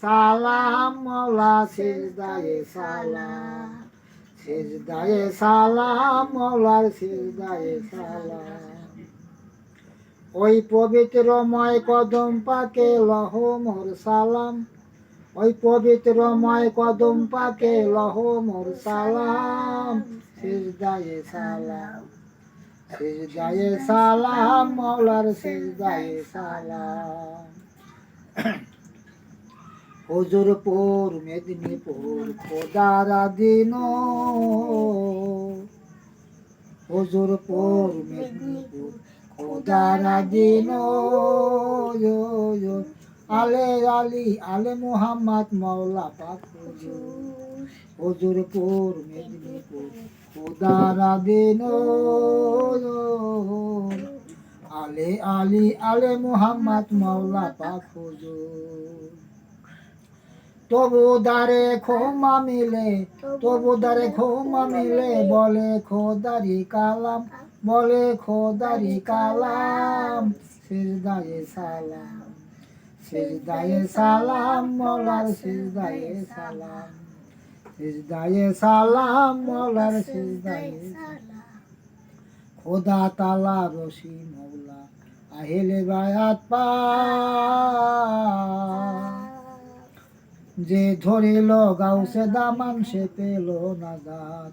সালাম, মৌলা সিজদায়ে সালাম। সিজদায়ে সালাম, মৌলার সিজদায়ে সালাম। ওই পবিত্রময় কদম পাকে লহ মোর সালাম। ওই পবিত্রময় কদম পাকে লহ মোর সালাম। সিজদায়ে সালাম। সিজদায়ে সালাম, মৌলার সিজদায়ে সালাম। হুজুরপুর মেদিনীপুর, খোদারা দিন। হুজুরপুর মেদিনীপুর, খোদারা দিন। আলে আলী, আলে মোহাম্মদ মৌলা পাক হুজুরপুর মেদিনীপুর, খোদারা দিন। আলে আলী, আলে মোহাম্মদ মৌলা পাক তবু দারে ক্ষমা মিলে তবু দারে ক্ষমা মিলে বলে খোদারি কালাম বলে খোদারি কালাম সিজদায়ে সালাম সিজদায়ে সালাম মৌলার সিজদায়ে সালাম। সিজদায়ে সালাম মৌলার সিজদায়ে সালাম। খোদা তালা রশি মৌলা আহিলে বায়াত পা। যে ধরিল গাউসে দামান সে পেল না দাঁত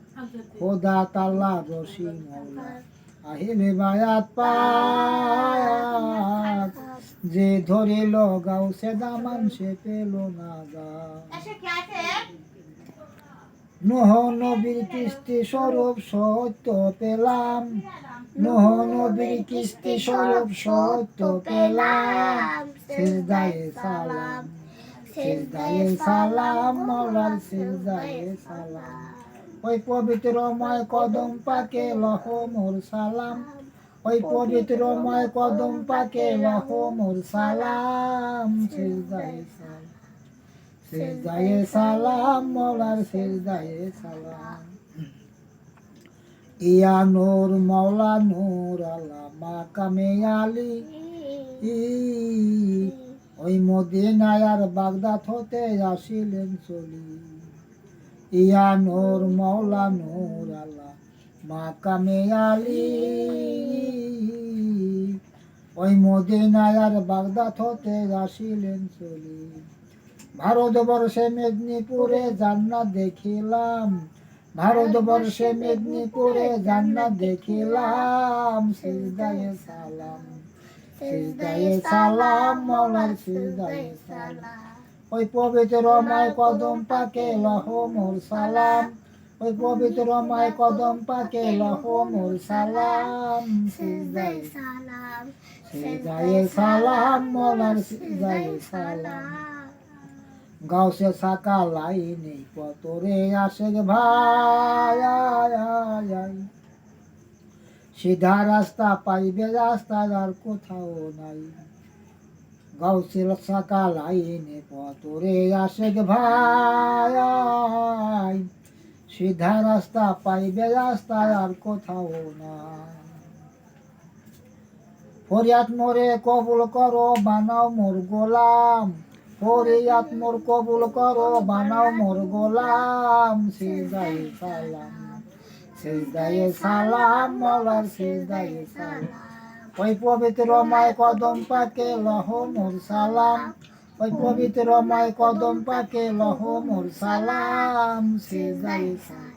খোদা তাল্লা রশি মৌলা আহিলে বায়াত পায়াত। যে ধরিল গাউসে দামান সে পেল না দাঁত নোহ নবীর কিস্তি স্বরূপ সত্য পেলাম। নহ নবীর কিস্তি স্বরূপ সত্য পেলাম। সিজদায়ে সালাম। সিজদায়ে সালাম মৌলার সিজদায়ে সালাম ওই পবিত্রময় কদম পাকে লহ মোর সালাম। ওই পবিত্রময় কদম পাকে লহ মোর সালাম। সিজদায়ে সালাম। সিজদায়ে সালাম, মৌলার সিজদায়ে সালাম। ইয়া নূর মৌলা নূর আল্লাহ মাকামে আলী। ওই মদিনায় আর বাগদাদ হতে আসিলেন চলি। ইয়া নূর মৌলা নূর আল্লাহ, মাকামে আলী। ওই মদিনায় আর বাগদাদ হতে আসিলেন চলি। ভারতবর্ষে মেদিনীপুরে জান্নাত দেখিলাম। ভারতবর্ষে মেদিনীপুরে জান্নাত দেখিলাম। সিজদায়ে সালাম। সিজদায়ে সালাম মৌলার সিজদায়ে সালাম ওই পবিত্র মায় কদম পাকে লহ মোর সালাম ওই পবিত্র মায় কদম পাকে লহ মোর সালাম সিজদায়ে সালাম সিজদায়ে সালাম মৌলার সিজদায়ে সালাম গাউসে সাকা লাইনে পতরে আসে গে ভাই। সিধা রাস্তা পাইবে রাস্তা আর কোথাও নাই। গাউসের সাকা লাইনে পতরে গে ভাই। সিধা রাস্তা পাইবে রাস্তা আর কোথাও নাই। ফরিয়াদ মোরে কবুল করো, বানাও মোর গোলাম। ফরিয়াদ মোর কবুল করো, বানাও মোর গোলাম। সিজদায়ে সালাম। সিজদায়ে সালাম, মলার সেজদায়ে সালাম। ওই পবিত্র মায় কদম পাকে লহ মোর সালাম। ওই পবিত্র মায় কদম পাকে লহ মোর সালাম, সেজদায়ে সালাম।